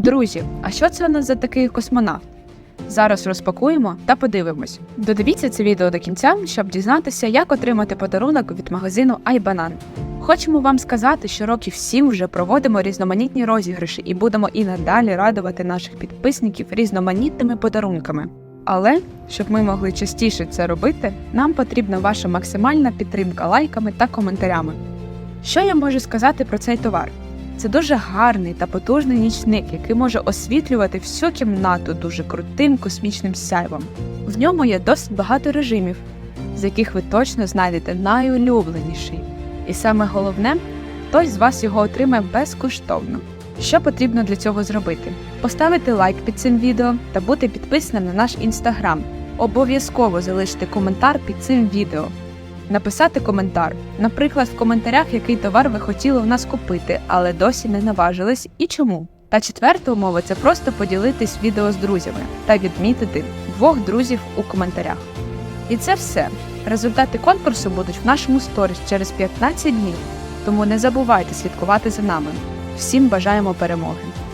Друзі, а що це у нас за такий космонавт? Зараз розпакуємо та подивимось. Додивіться це відео до кінця, щоб дізнатися, як отримати подарунок від магазину iBanan. Хочемо вам сказати, що років сім вже проводимо різноманітні розіграші і будемо і надалі радувати наших підписників різноманітними подарунками. Але щоб ми могли частіше це робити, нам потрібна ваша максимальна підтримка лайками та коментарями. Що я можу сказати про цей товар? Це дуже гарний та потужний нічник, який може освітлювати всю кімнату дуже крутим космічним сяйвом. В ньому є досить багато режимів, з яких ви точно знайдете найулюбленіший. І саме головне, хтось з вас його отримає безкоштовно. Що потрібно для цього зробити? Поставити лайк під цим відео та бути підписаним на наш інстаграм. Обов'язково залишити коментар під цим відео. Написати коментар, наприклад, в коментарях, який товар ви хотіли у нас купити, але досі не наважились і чому. Та четверта умова це просто поділитись відео з друзями та відмітити двох друзів у коментарях. І це все. Результати конкурсу будуть в нашому сторіс через 15 днів, тому не забувайте слідкувати за нами. Всім бажаємо перемоги!